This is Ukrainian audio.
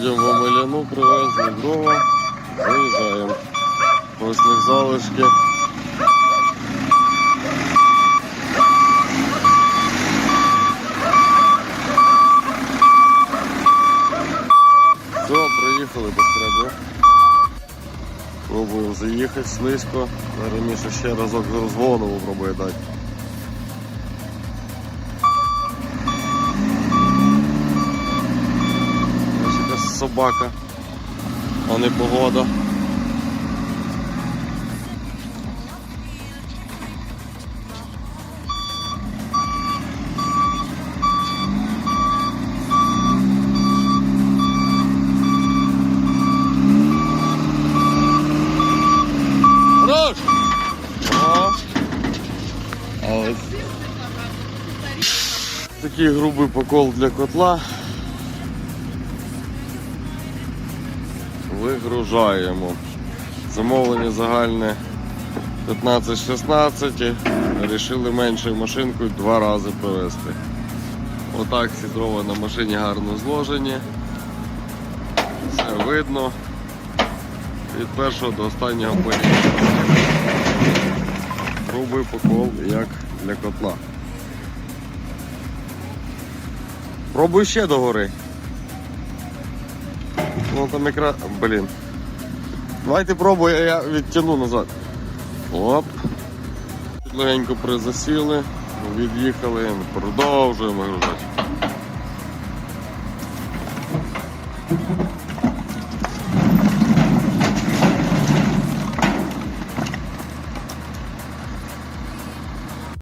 Людям в Омеляну привезли дрова. Заїжджаємо. Ось них залишки. Все, приїхали без треба. Пробуємо заїхати слизько. Раніше ще разок з розгону попробує дати. Ось якась собака, а не погода. Такий грубий покол для котла. Вигружаємо. Замовлення загальне 15-16. Рішили меншою машинкою два рази провести. Отак ці дрова на машині гарно зложені. Все видно. Від першого до останнього поріжу. Грубий покол, як для котла. Пробуй ще догори. Ну там якраз. Блін. Давайте пробую, я відтягну назад. Оп. Легенько призасіли, від'їхали, продовжуємо грузати.